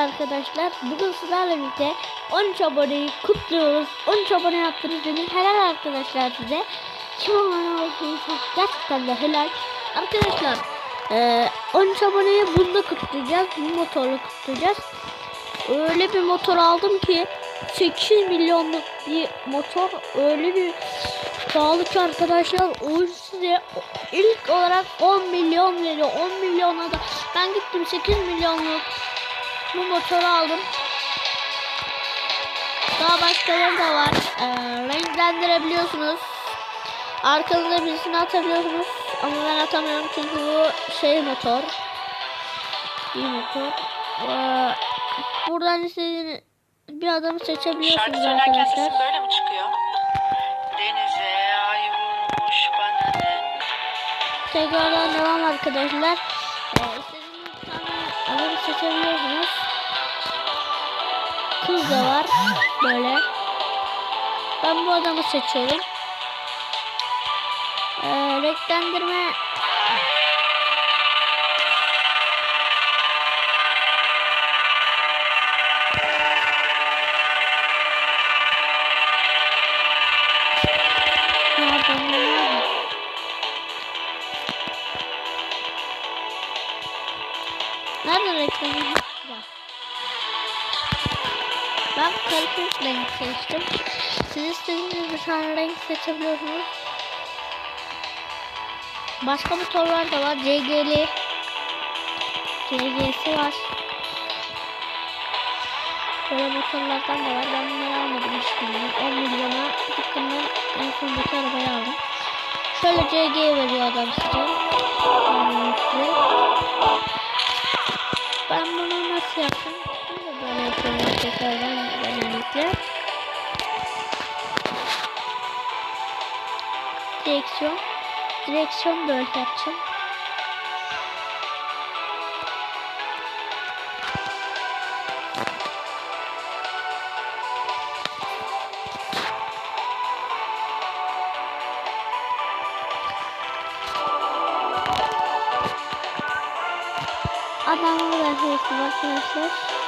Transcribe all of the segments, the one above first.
arkadaşlar. Bugün sizlerle birlikte 13 aboneyi kutluyoruz. 13 abone yaptınız dedim. Helal arkadaşlar size. Kim abone olduysa gerçekten de helal. Arkadaşlar eee 13 aboneyi bunda kutlayacağız. Bu motorla kutlayacağız. Öyle bir motor aldım ki 8 milyonluk bir motor öyle bir pahalı ki arkadaşlar o size ilk olarak 10 milyon veriyor 10 milyona da ben gittim 8 milyonluk bu motoru aldım daha başkaları da var ee, renklendirebiliyorsunuz arkanıza birisini atabiliyorsunuz ama ben atamıyorum çünkü bu şey motor bir motor ee, buradan istediğiniz bir adamı Şarkı seçebiliyorsunuz söylerken arkadaşlar sesin böyle mi çıkıyor? Denize ayırmış bana ne? Tekrardan devam arkadaşlar. Ee, istediğiniz bir tane adamı seçebiliyorsunuz. Kız da var. Böyle. Ben bu adamı seçiyorum. Ee, renklendirme? Nerede reklamı? Ben karışık renk seçtim. Siz istediğiniz bir tane renk seçebiliyorsunuz. Başka motorlar da var. CG'li. CG'si var. Böyle motorlardan da var. Ben bunları almadım hiçbirini. 10 milyona dükkandan en sondaki arabayı aldım. Şöyle CG veriyor adam size. Ben bunu nasıl yaptım? Bunu da böyle yapıyorum tekrardan genellikle. Direksiyon. Direksiyon böyle yapacağım. Adamı da hırsız arkadaşlar.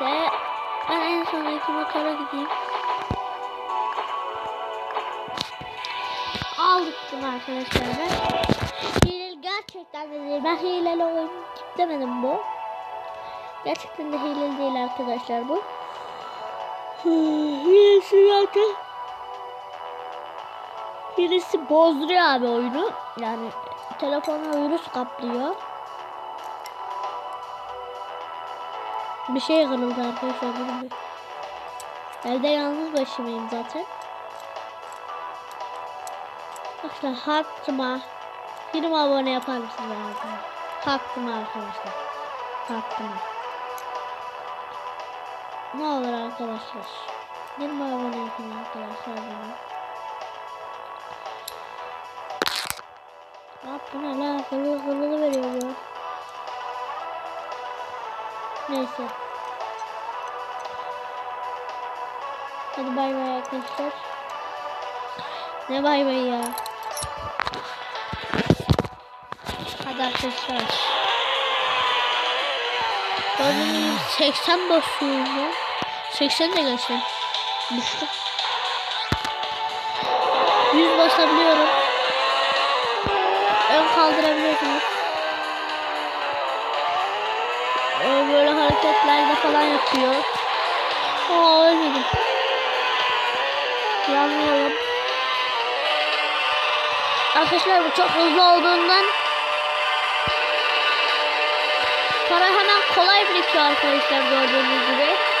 Neyse. Ben en sondaki motora gideyim. Aldık bunu arkadaşlar ben. Hileli gerçekten de değil. Ben hileli oyun demedim bu. Gerçekten de hileli değil arkadaşlar bu. Hilesi zaten. Birisi bozduruyor abi oyunu. Yani telefona virüs kaplıyor. Bir şey kırıldı arkadaşlar. Evde yalnız başımayım zaten. Arkadaşlar hakkıma 20 abone yapar mısınız arkadaşlar? Hakkıma arkadaşlar. Hakkıma. Ne olur arkadaşlar. 20 abone yapın arkadaşlar bana. Bak bu ne la? Hırlı hırlı veriyor bu. Neyse. Hadi bay bay arkadaşlar. Ne bay bay ya. Hadi arkadaşlar. Gibi 80 basıyorum ya. 80 de geçtim. Düştüm. 100 basabiliyorum. Ön kaldırabiliyorsunuz. Ee, böyle hareketlerde falan yapıyor. Aa ölmedim. Yanmayalım. Arkadaşlar bu çok hızlı olduğundan para hemen kolay birikiyor arkadaşlar gördüğünüz gibi.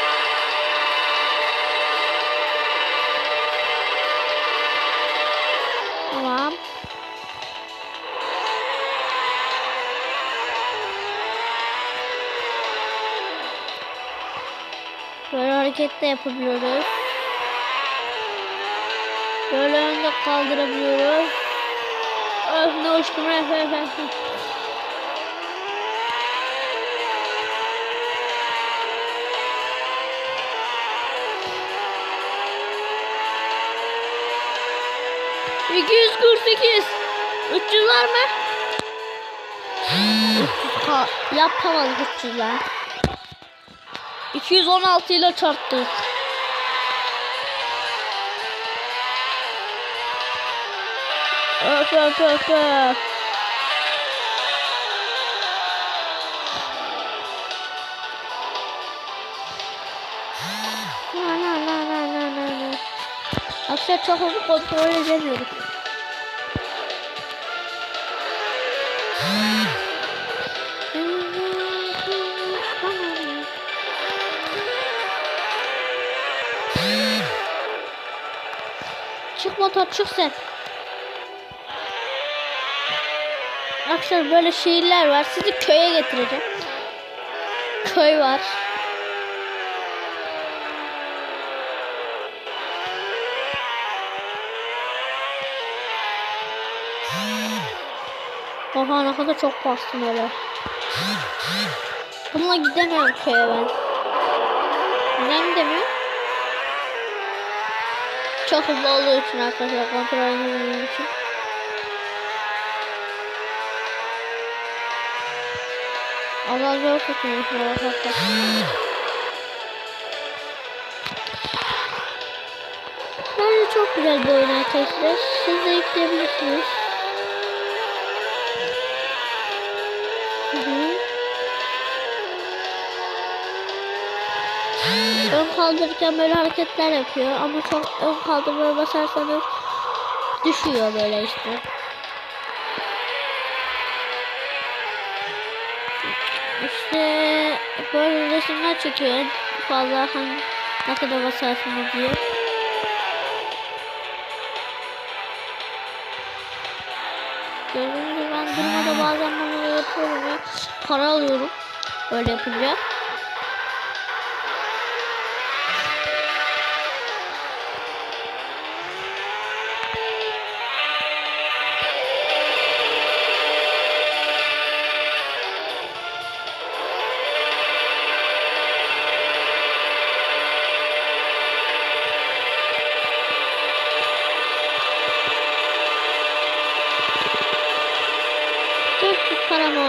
Böyle hareket de yapabiliyoruz. Böyle önde kaldırabiliyoruz. Öf ne uçtum öf öf öf. İki yüz kırk sekiz. 300 var mı? 300 ka yapamadık 300 lan. 216 ile çarptık. Öf öf öf öf. Arkadaşlar çok hızlı kontrol edemiyoruz. Çık motor çık sen. Arkadaşlar böyle şehirler var. Sizi köye getireceğim. Köy var. Oha ne kadar çok bastım öyle. Bununla gidemiyorum köye ben. Neden gidemiyorum? Çok hızlı olduğu için arkadaşlar kontrol edemediğim için. Allah zor arkadaşlar. Bence çok güzel bir oyun arkadaşlar. Siz de yükleyebilirsiniz. Ön kaldırırken böyle hareketler yapıyor ama çok ön kaldırmaya basarsanız düşüyor böyle işte. İşte böyle resimler çekiyor fazla hangi ne kadar basarsınız diye. Gördüğünüz gibi ben durmada bazen bunu yapıyorum para alıyorum böyle yapınca.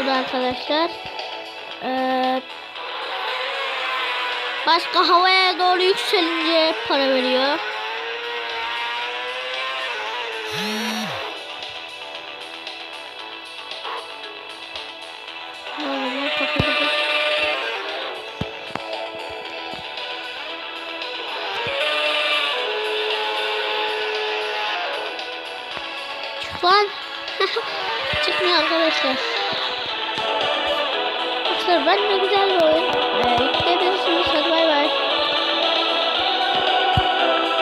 Oldu arkadaşlar. Ee, başka havaya doğru yükselince para veriyor. Çık lan. Çıkmıyor arkadaşlar. Arkadaşlar ben ne güzel bir oyun. Ee,